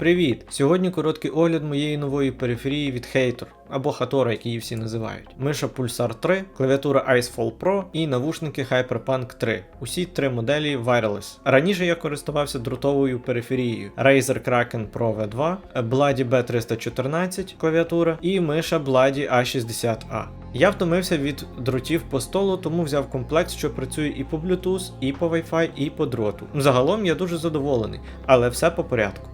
Привіт! Сьогодні короткий огляд моєї нової периферії від Hator, або Хатора, як її всі називають. Миша Pulsar 3, клавіатура Icefall Pro і навушники Hyperpunk 3. Усі три моделі wireless. Раніше я користувався дротовою периферією Razer Kraken Pro V2, Bloody B314 клавіатура і миша Bloody A60A. Я втомився від дротів по столу, тому взяв комплект, що працює і по Bluetooth, і по Wi-Fi, і по дроту. Загалом я дуже задоволений, але все по порядку.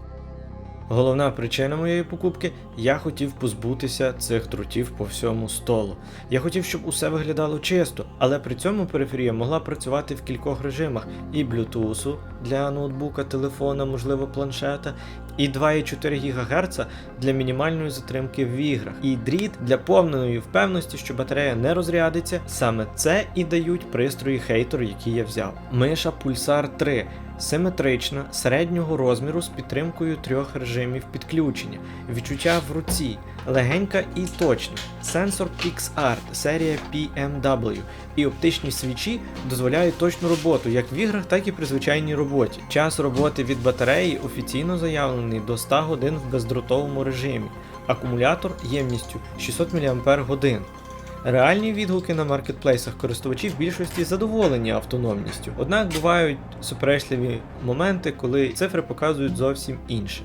Головна причина моєї покупки я хотів позбутися цих дротів по всьому столу. Я хотів, щоб усе виглядало чисто, але при цьому периферія могла працювати в кількох режимах: і Bluetooth для ноутбука, телефона, можливо, планшета, і 2,4 ГГц для мінімальної затримки в іграх, і дріт для повної впевненості, що батарея не розрядиться. Саме це і дають пристрої Hator, які я взяв. Миша Pulsar 3 симетрична, середнього розміру з підтримкою трьох режимів підключення, відчуття в руці, легенька і точна, сенсор PixArt серія PMW і оптичні свічі дозволяють точну роботу як в іграх, так і при звичайній роботі. Час роботи від батареї офіційно заявлений до 100 годин в бездротовому режимі. Акумулятор ємністю 600 мАч. Реальні відгуки на маркетплейсах користувачів в більшості задоволені автономністю, однак бувають суперечливі моменти, коли цифри показують зовсім інше.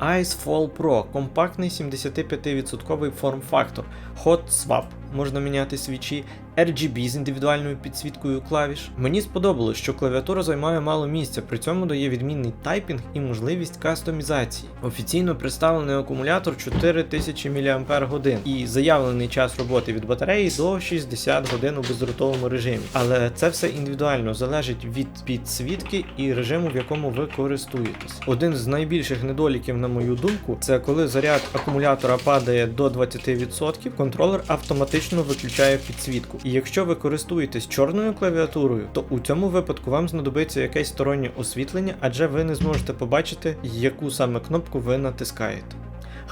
Ice Fall Pro компактний 75% форм-фактор, Hot Swap, можна міняти свічі, RGB з індивідуальною підсвіткою клавіш. Мені сподобалось, що клавіатура займає мало місця, при цьому дає відмінний тайпінг і можливість кастомізації. Офіційно представлений акумулятор 4000 мАч і заявлений час роботи від батареї до 60 годин у бездротовому режимі. Але це все індивідуально залежить від підсвітки і режиму, в якому ви користуєтесь. Один з найбільших недоліків, на мою думку, це коли заряд акумулятора падає до 20%, контролер автоматично виключає підсвітку. І якщо ви користуєтесь чорною клавіатурою, то у цьому випадку вам знадобиться якесь стороннє освітлення, адже ви не зможете побачити, яку саме кнопку ви натискаєте.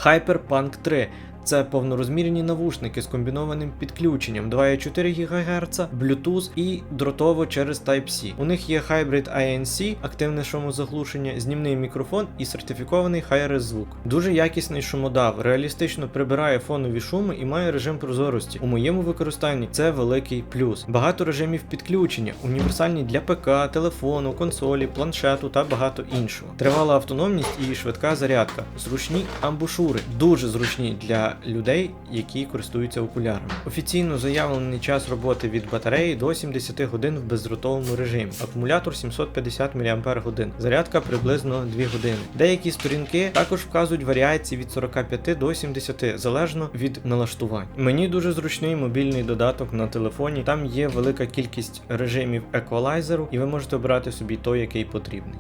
Hyperpunk 3 це повнорозмірні навушники з комбінованим підключенням 2,4 ГГц, Bluetooth і дротово через Type-C. У них є Hybrid ANC, активне шумозаглушення, знімний мікрофон і сертифікований Hi-Res звук. Дуже якісний шумодав, реалістично прибирає фонові шуми і має режим прозорості. У моєму використанні це великий плюс. Багато режимів підключення, універсальні для ПК, телефону, консолі, планшету та багато іншого. Тривала автономність і швидка зарядка. Зручні амбушури, дуже зручні для людей, які користуються окулярами. Офіційно заявлений час роботи від батареї до 70 годин в бездротовому режимі. Акумулятор 750 мАч. Зарядка приблизно 2 години. Деякі сторінки також вказують варіації від 45 до 70, залежно від налаштувань. Мені дуже зручний мобільний додаток на телефоні. Там є велика кількість режимів еквалайзеру, і ви можете обрати собі той, який потрібний.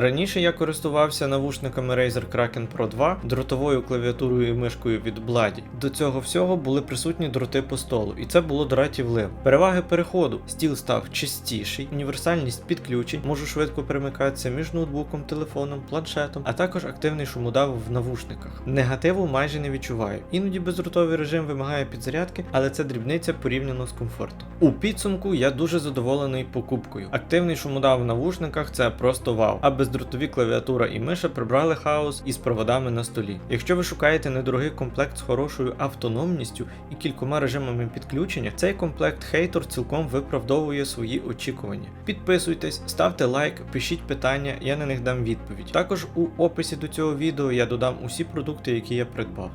Раніше я користувався навушниками Razer Kraken Pro 2, дротовою клавіатурою і мишкою від Bloody. До цього всього були присутні дроти по столу, і це було дратів лив. Переваги переходу: стіл став чистіший, універсальність підключень, можу швидко перемикатися між ноутбуком, телефоном, планшетом, а також активний шумодав в навушниках. Негативу майже не відчуваю. Іноді бездротовий режим вимагає підзарядки, але це дрібниця порівняно з комфортом. У підсумку я дуже задоволений покупкою. Активний шумодав в навушниках це просто вау. А бездротові клавіатура і миша прибрали хаос із проводами на столі. Якщо ви шукаєте недорогий комплект з хорошою автономністю і кількома режимами підключення, цей комплект Hator цілком виправдовує свої очікування. Підписуйтесь, ставте лайк, пишіть питання, я на них дам відповідь. Також у описі до цього відео я додам усі продукти, які я придбав.